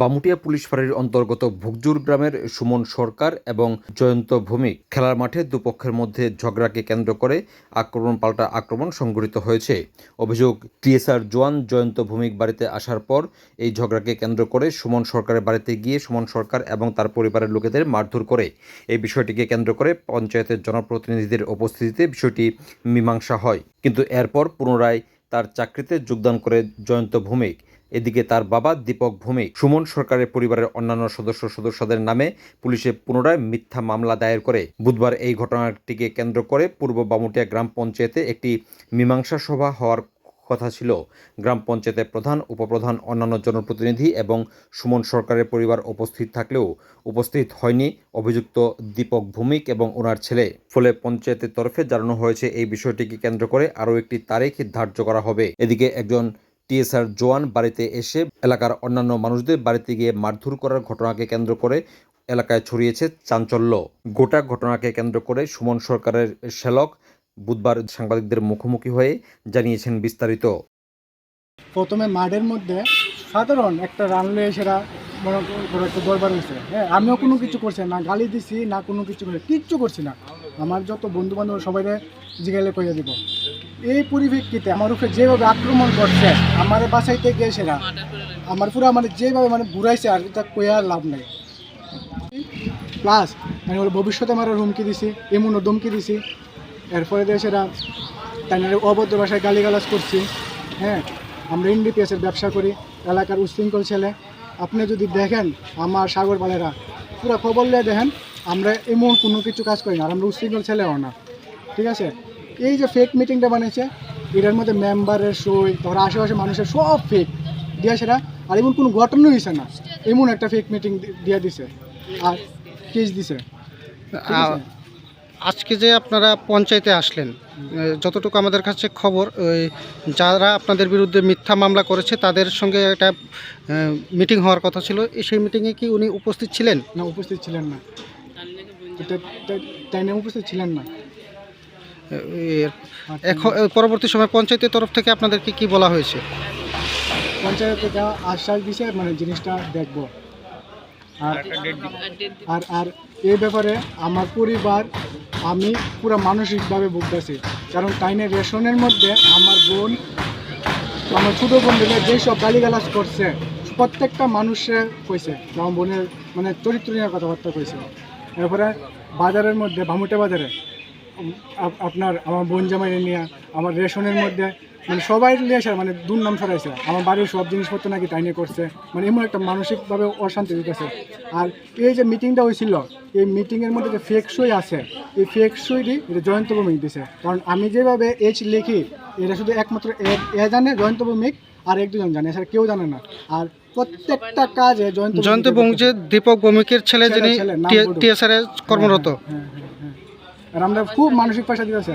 Bamutia police ফাঁড়ির অন্তর্গত ভুগজুর গ্রামের সুমন সরকার এবং জয়ন্ত ভৌমিক খেলার মাঠে দুপক্ষের মধ্যে ঝগড়াকে কেন্দ্র করে আক্রমণ পাল্টা আক্রমণ সংঘটিত হয়েছে। অভিযোগ, টিএসআর জোয়ান জয়ন্ত ভৌমিক বাড়িতে আসার পর এই ঝগড়াকে কেন্দ্র করে সুমন সরকারের বাড়িতে গিয়ে সুমন সরকার এবং তার পরিবারের লোকেদের মারধর করে। এই বিষয়টিকে কেন্দ্র করে পঞ্চায়েতের জনপ্রতিনিধিদের উপস্থিতিতে বিষয়টি মীমাংসা হয়। কিন্তু এরপর পুনরায় তার চাকরিতে যোগদান করে জয়ন্ত ভৌমিক এদিকে তার বাবা দীপক ভৌমিক সুমন সরকারের পরিবারের অন্যান্য সদস্য সদস্যদের নামে পুলিশে পুনরায় মিথ্যা মামলা দায়ের করে। বুধবার এই ঘটনাটিকে কেন্দ্র করে পূর্ব বামুটিয়া গ্রাম পঞ্চায়েতে একটি মীমাংসা সভা হওয়ার কথা ছিল। গ্রাম পঞ্চায়েতের প্রধান, উপপ্রধান, অন্যান্য জনপ্রতিনিধি এবং সুমন সরকারের পরিবার উপস্থিত থাকলেও উপস্থিত হয়নি অভিযুক্ত দীপক ভৌমিক এবং ওনার ছেলে। ফলে পঞ্চায়েতের তরফে জানানো হয়েছে, এই বিষয়টিকে কেন্দ্র করে আরও একটি তারিখ ধার্য করা হবে। এদিকে একজন টিএসআর জোয়ান বাড়িতে এসে এলাকার অন্যান্য মানুষদের বাড়িতে গিয়ে মারধর করার ঘটনাকে কেন্দ্র করে এলাকায় ছড়িয়েছে চাঞ্চল্য। গোটা ঘটনাকে কেন্দ্র করে সুমন সরকারের শ্যালক বুধবার সাংবাদিকদের মুখোমুখি হয়ে জানিয়েছেন বিস্তারিত। প্রথমে মাঠের মধ্যে সাধারণ একটা রানলে সেরা মনে করো একটা দরবার হয়েছে। হ্যাঁ আমিও কোনো কিছু করছি না, গালি দিছি, না কোনো কিছু করছি কিচ্ছু করছি না। আমার যত বন্ধু বান্ধব সবাই জিগাইলে কইয়া দিব। এই পরিপ্রেক্ষিতে আমার উপরে যেভাবে আক্রমণ করছে, আমার বাসাইতে গিয়ে সেরা। আমার পুরো মানে যেভাবে মানে ঘুরাইছে, আর এটা কইয়া আর লাভ নাই। প্লাস মানে ওর ভবিষ্যতে আমার হুমকি দিছি, এমনও ধমকি দিছি। এরপরে সেটা তাই অভদ্র ভাষায় গালিগালাজ করছি। হ্যাঁ আমরা এনডিপিএসের ব্যবসা করি, এলাকার উশৃঙ্খল ছেলে। আপনি যদি দেখেন আমার সাগর বালেরা পুরো খবর নিয়ে দেখেন, আমরা এমন কোনো কিছু কাজ করি না, আর আমরা উশৃঙ্খল ছেলেও না। ঠিক আছে? এই যে ফেক মিটিংটা বানিয়েছে এটার মধ্যে মেম্বারের সই তারপর আশেপাশে মানুষের সব ফেক দিয়া সেটা আর এমন কোনো ঘটনা হয়েছে না। এমন একটা ফেক মিটিং দিয়ে দিছে। আর কেস দিছে। আজকে যে আপনারা পঞ্চায়েতে আসলেন যতটুকু আমাদের কাছে খবর ওই যারা আপনাদের বিরুদ্ধে মিথ্যা মামলা করেছে তাদের সঙ্গে একটা মিটিং হওয়ার কথা ছিল। এই সেই মিটিংয়ে কি উনি উপস্থিত ছিলেন? না উপস্থিত ছিলেন না। উপস্থিত ছিলেন না। এখন পরবর্তী সময় পঞ্চায়েতের তরফ থেকে আপনাদেরকে কি বলা হয়েছে? পঞ্চায়েত থেকে আশ্বাস দিছে মানে জিনিসটা দেখব। আর আর আর এই ব্যাপারে আমার পরিবার আমি পুরো মানসিকভাবে ভুগতেছি। কারণ টাইনের রেশনের মধ্যে আমার বোন আমার ছোটো বোন দিলে যেসব গালিগালাজ করছে প্রত্যেকটা মানুষে কইছে আমার বোনের মানে চরিত্র নিয়ে কথাবার্তা কইছে। এরপরে বাজারের মধ্যে ভামুটে বাজারে আপনার আমার বোন জামাই নিয়ে আমার রেশনের মধ্যে মানে সবাই নিয়ে আসে মানে দুর্নাম ছড়াইছে। আমার বাড়ির সব জিনিসপত্র নাকি তাই নিয়ে করছে। মানে এমন একটা মানসিকভাবে অশান্তি দিতেছে আর এই যে মিটিংটা হয়েছিল এই মিটিংয়ের মধ্যে যে ফেক সই আছে এই ফেক সইটি এটা জয়ন্ত ভৌমিক দিছে। কারণ আমি যেভাবে এইচ লিখি এটা শুধু একমাত্র এ- জানে জয়ন্ত ভৌমিক আর এক দুজন জানে এছাড়া কেউ জানে না। আর প্রত্যেকটা কাজে জয়ন্ত জয়ন্ত ভৌমিকের বং যে দীপক ভৌমিকের ছেলে যিনি টিএসআর এ কর্মরত হ্যাঁ, হ্যাঁ, হ্যাঁ। আর আমরা খুব মানসিক পয়সা দিতেছে